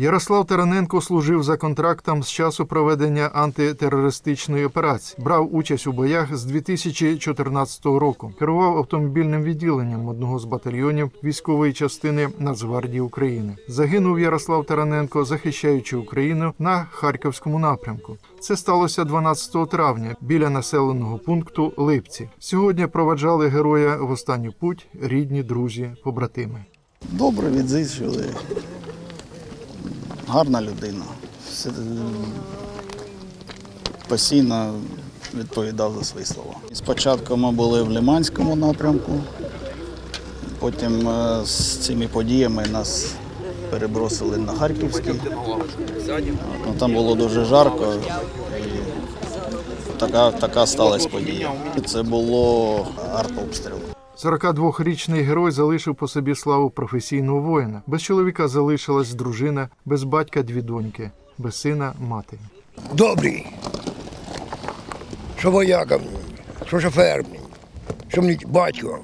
Ярослав Тараненко служив за контрактом з часу проведення антитерористичної операції. Брав участь у боях з 2014 року. Керував автомобільним відділенням одного з батальйонів військової частини Нацгвардії України. Загинув Ярослав Тараненко, захищаючи Україну на харківському напрямку. Це сталося 12 травня біля населеного пункту Липці. Сьогодні проваджали героя в останню путь рідні, друзі, побратими. Добре, відзичили. Гарна людина. Е, Постійно відповідав за свої слова. Спочатку ми були в Лиманському напрямку, потім е, з цими подіями нас перебросили на Харківський. Ну, Там було дуже жарко і така, така сталася подія. Це було артобстріл. 42-річний герой залишив по собі славу професійного воїна. Без чоловіка залишилась дружина, без батька дві доньки, без сина мати. добрий, що вояка, що шофер, що мені батько,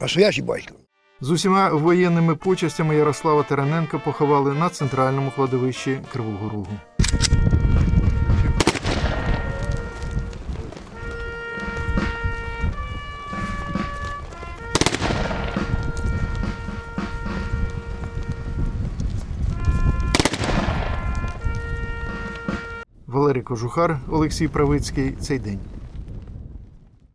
настоящий батько. З усіма воєнними почастями Ярослава Тараненка поховали на центральному кладовищі Кривого Рогу. Валерій Кожухар, Олексій Правицький. Цей день.